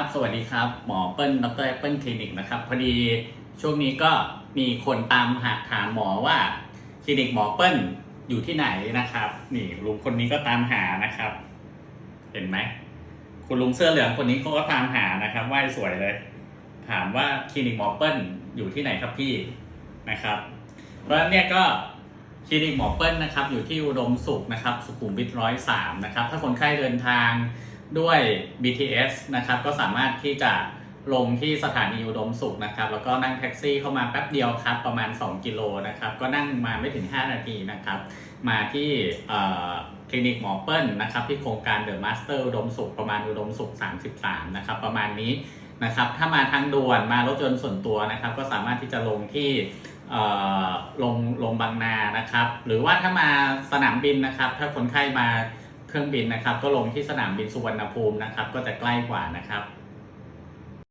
ครับ สวัสดีครับ หมอเปิ้ลดรแอปเปิ้ลคลินิกนะครับ พอดีช่วงนี้ก็มีคนตามหาถามหมอว่าคลินิกหมอเปิ้ลอยู่ที่ไหนนะครับ นี่ลุงคนนี้ก็ตามหานะครับ เห็นไหม คุณลุงเสื้อเหลืองคนนี้เขาก็ตามหานะครับไหวสวยเลย ถามว่าคลินิกหมอเปิ้ลอยู่ที่ไหนครับพี่นะครับ เพราะฉะนั้นเนี่ยก็คลินิกหมอเปิ้ลนะครับ อยู่ที่อุดมสุขนะครับ สุขุมวิทร้อยสามนะครับ ถ้าคนไข้เดินทาง ด้วย BTS นะครับก็สามารถที่จะลงที่สถานีอุดมสุขนะครับแล้วก็นั่งแท็กซี่เข้ามาแป๊บเดียวครับประมาณ 2 กิโลนะครับก็นั่งมาไม่ถึง 5 นาทีนะครับมาที่เอ่อคลินิกหมอเปิ้ลนะครับที่โครงการเดอะมาสเตอร์อุดมสุขประมาณอุดมสุข 33 นะครับประมาณนี้นะครับถ้ามาทางด่วนมารถยนต์ส่วนตัวนะครับก็สามารถที่จะลงที่ลงลงบางนานะครับหรือว่าถ้ามาสนามบินนะครับถ้าคนไข้มา เครื่องบินนะครับ ก็ลงที่สนามบินสุวรรณภูมินะครับ ก็จะใกล้กว่านะครับ